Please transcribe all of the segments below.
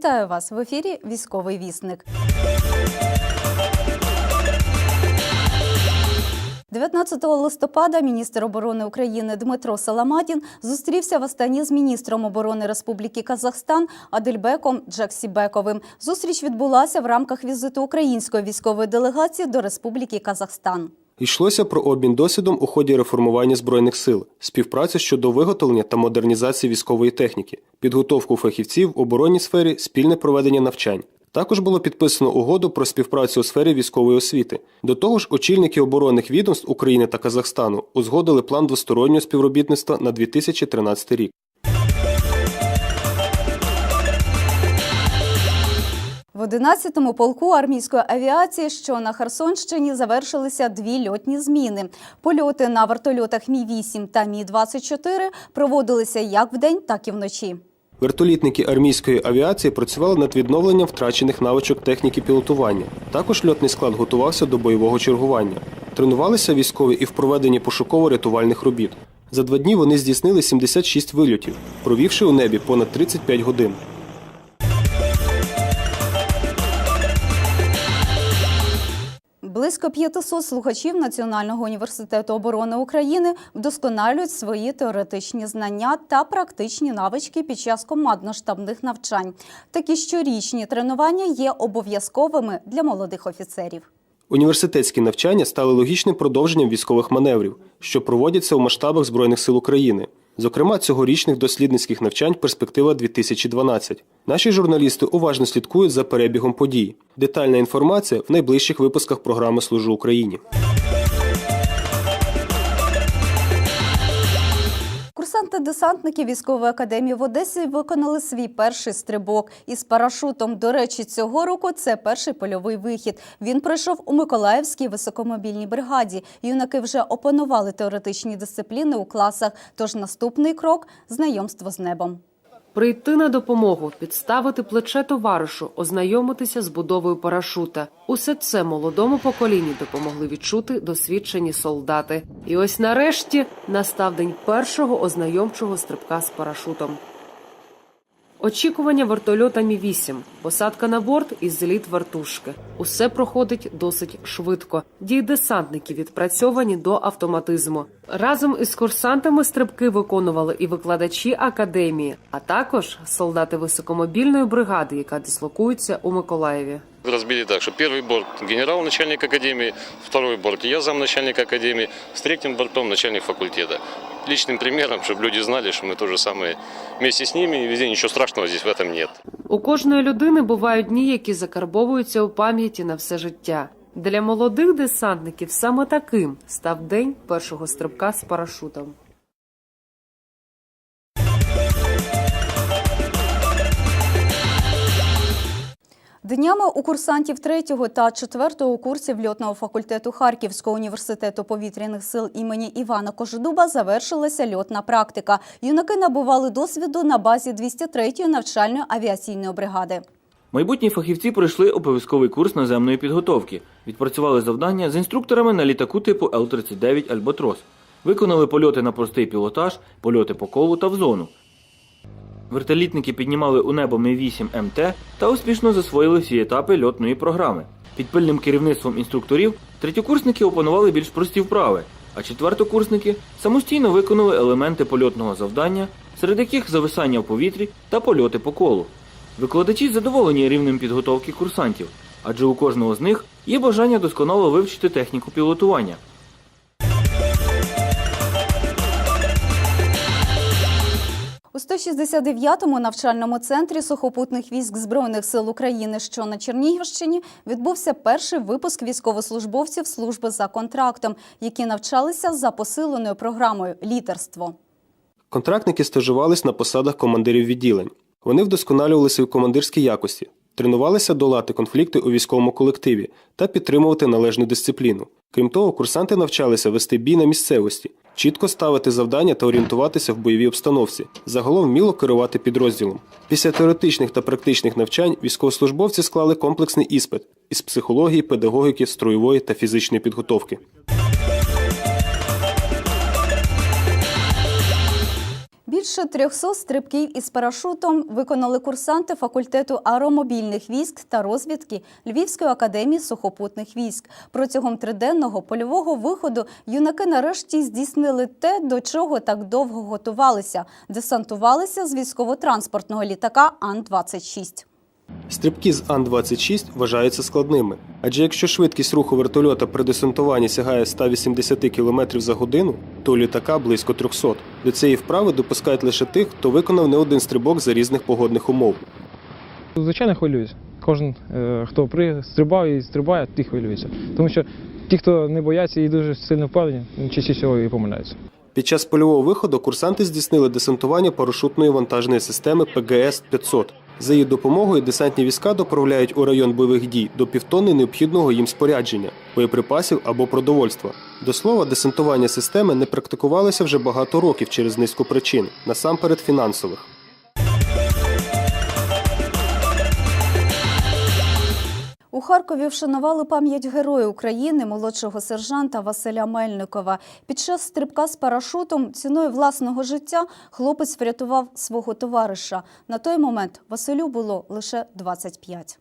Вітаю вас в ефірі Військовий вісник. 19 листопада міністр оборони України Дмитро Саламатін зустрівся в Астані з міністром оборони Республіки Казахстан Адельбеком Джаксібековим. Зустріч відбулася в рамках візиту української військової делегації до Республіки Казахстан. Йшлося про обмін досвідом у ході реформування збройних сил, співпрацю щодо виготовлення та модернізації військової техніки, підготовку фахівців в оборонній сфері, спільне проведення навчань. Також було підписано угоду про співпрацю у сфері військової освіти. До того ж, очільники оборонних відомств України та Казахстану узгодили план двостороннього співробітництва на 2013 рік. В 11-му полку армійської авіації, що на Херсонщині, завершилися дві льотні зміни. Польоти на вертольотах Мі-8 та Мі-24 проводилися як вдень, так і вночі. Вертолітники армійської авіації працювали над відновленням втрачених навичок техніки пілотування. Також льотний склад готувався до бойового чергування. Тренувалися військові і в проведенні пошуково-рятувальних робіт. За два дні вони здійснили 76 вильотів, провівши у небі понад 35 годин. Близько 500 слухачів Національного університету оборони України вдосконалюють свої теоретичні знання та практичні навички під час командно-штабних навчань. Такі щорічні тренування є обов'язковими для молодих офіцерів. Університетські навчання стали логічним продовженням військових маневрів, що проводяться у масштабах Збройних сил України. Зокрема, цьогорічних дослідницьких навчань Перспектива 2012. Наші журналісти уважно слідкують за перебігом подій. Детальна інформація в найближчих випусках програми Служу Україні. Курсанти-десантники військової академії в Одесі виконали свій перший стрибок із парашутом. До речі, цього року це перший польовий вихід. Він пройшов у Миколаївській високомобільній бригаді. Юнаки вже опанували теоретичні дисципліни у класах. Тож наступний крок знайомство з небом. Прийти на допомогу, підставити плече товаришу, ознайомитися з будовою парашута. Усе це молодому поколінню допомогли відчути досвідчені солдати. І ось нарешті настав день першого ознайомчого стрибка з парашутом. Очікування вертольота Мі 8 посадка на борт і зліт вертушки. Усе проходить досить швидко. Дії десантників відпрацьовані до автоматизму. Разом із курсантами стрибки виконували і викладачі академії, а також солдати високомобільної бригади, яка дислокується у Миколаєві. Разбили так, что первый борт генерал, начальник академии, второй борт я замначальник академии, с третьим бортом начальник факультета Личным примером, чтобы люди знали, что мы то же самое вместе с ними, и везде ничего страшного здесь в этом нет. У кожної людини бувають дні, які закарбовуються у пам'яті на все життя. Для молодих десантників саме таким став день першого стрибка з парашутом. Днями у курсантів 3 та 4 курсів льотного факультету Харківського університету повітряних сил імені Івана Кожедуба завершилася льотна практика. Юнаки набували досвіду на базі 203-ї навчальної авіаційної бригади. Майбутні фахівці пройшли обов'язковий курс наземної підготовки, відпрацювали завдання з інструкторами на літаку типу Л-39 Альбатрос, виконали польоти на простий пілотаж, польоти по колу та в зону. Вертолітники піднімали у небо Ми-8 МТ та успішно засвоїли всі етапи льотної програми. Під пильним керівництвом інструкторів третьокурсники опанували більш прості вправи, а четвертокурсники самостійно виконали елементи польотного завдання, серед яких зависання в повітрі та польоти по колу. Викладачі задоволені рівнем підготовки курсантів, адже у кожного з них є бажання досконало вивчити техніку пілотування. 169-му навчальному центрі сухопутних військ Збройних сил України, що на Чернігівщині, відбувся перший випуск військовослужбовців служби за контрактом, які навчалися за посиленою програмою лідерство. Контрактники стажувались на посадах командирів відділень. Вони вдосконалювали свої командирські якості, тренувалися долати конфлікти у військовому колективі та підтримувати належну дисципліну. Крім того, курсанти навчалися вести бій на місцевості, чітко ставити завдання та орієнтуватися в бойовій обстановці, загалом вміло керувати підрозділом. Після теоретичних та практичних навчань військовослужбовці склали комплексний іспит із психології, педагогіки, строєвої та фізичної підготовки. Більше 300 стрибків із парашутом виконали курсанти факультету аеромобільних військ та розвідки Львівської академії сухопутних військ. Протягом триденного польового виходу юнаки нарешті здійснили те, до чого так довго готувалися. Десантувалися з військово-транспортного літака Ан-26. Стрибки з Ан-26 вважаються складними, адже якщо швидкість руху вертольота при десантуванні сягає 180 км за годину, то літака близько 300. До цієї вправи допускають лише тих, хто виконав не один стрибок за різних погодних умов. Звичайно, хвилююсь. Кожен, е, хто при стрибав і стрибає, ті хвилюється. Тому що ті, хто не бояться і дуже сильно впевнені, частіше і помиляються. Під час польового виходу курсанти здійснили десантування парашутної вантажної системи ПГС-500. За її допомогою десантні війська доправляють у район бойових дій до півтонни необхідного їм спорядження, боєприпасів або продовольства. До слова, десантування системи не практикувалося вже багато років через низку причин, насамперед фінансових. У Харкові вшанували пам'ять Героя України, молодшого сержанта Василя Мельникова. Під час стрибка з парашутом ціною власного життя хлопець врятував свого товариша. На той момент Василю було лише 25.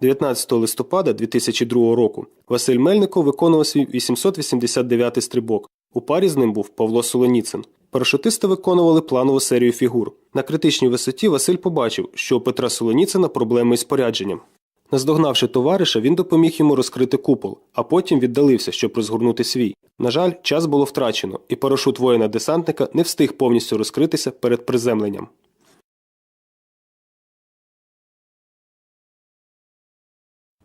19 листопада 2002 року Василь Мельников виконував свій 889-й стрибок. У парі з ним був Павло Солоніцин. Парашутисти виконували планову серію фігур. На критичній висоті Василь побачив, що у Петра Солоніцина проблеми із спорядженням. Наздогнавши товариша, він допоміг йому розкрити купол, а потім віддалився, щоб розгорнути свій. На жаль, час було втрачено, і парашут воїна-десантника не встиг повністю розкритися перед приземленням.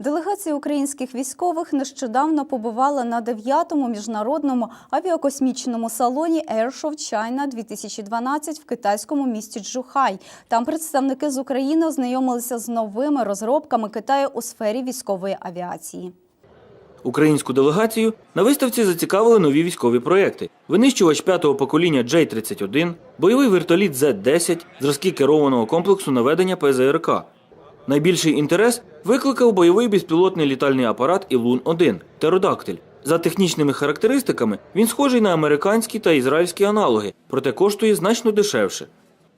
Делегація українських військових нещодавно побувала на 9-му міжнародному авіакосмічному салоні Airshow China 2012 в китайському місті Джухай. Там представники з України ознайомилися з новими розробками Китаю у сфері військової авіації. Українську делегацію на виставці зацікавили нові військові проекти: винищувач п'ятого покоління J-31, бойовий вертоліт Z-10, зразки керованого комплексу наведення ПЗРК. Найбільший інтерес викликав бойовий безпілотний літальний апарат Ілун-1 Птеродактиль. За технічними характеристиками він схожий на американські та ізраїльські аналоги, проте коштує значно дешевше.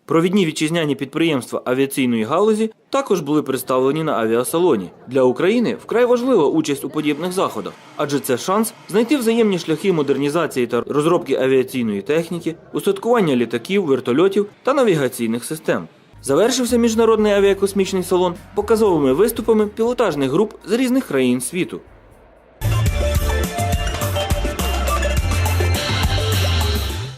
Провідні вітчизняні підприємства авіаційної галузі також були представлені на авіасалоні. Для України вкрай важлива участь у подібних заходах, адже це шанс знайти взаємні шляхи модернізації та розробки авіаційної техніки, устаткування літаків, вертольотів та навігаційних систем. Завершився міжнародний авіакосмічний салон показовими виступами пілотажних груп з різних країн світу.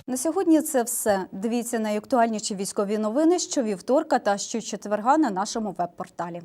На сьогодні це все. Дивіться найактуальніші військові новини щовівторка та щочетверга на нашому веб-порталі.